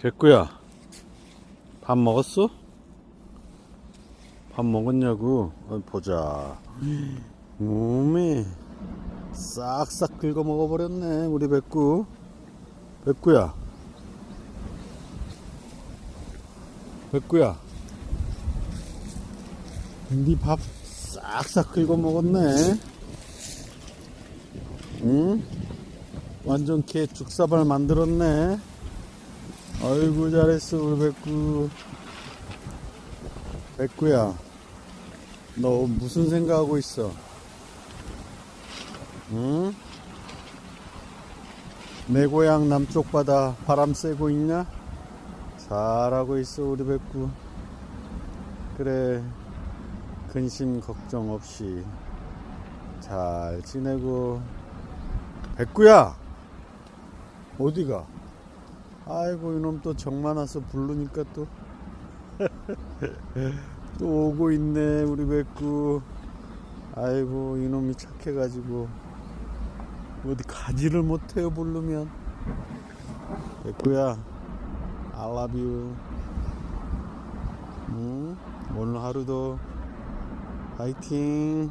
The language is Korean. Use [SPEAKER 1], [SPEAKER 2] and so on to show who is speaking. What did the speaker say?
[SPEAKER 1] 됐구야. 밥 먹었어? 밥 먹었냐고? 어, 보자. 몸이 싹싹 긁어 먹어버렸네, 우리 백구. 백구야. 백구야. 니밥 싹싹 긁어 먹었네. 응? 완전 개 죽사발 만들었네. 아이고 잘했어 우리 백구. 백구야 너 무슨 생각하고 있어? 응? 내 고향 남쪽 바다 바람 쐬고 있냐? 잘하고 있어 우리 백구. 그래 근심 걱정 없이 잘 지내고. 백구야 어디가 아이고 이놈 또정 많아서 부르니까 또. 또 오고 있네 우리 백구. 아이고 이놈이 착해가지고. 어디 가지를 못해요 부르면. 백구야 I love you. 응? 오늘 하루도 파이팅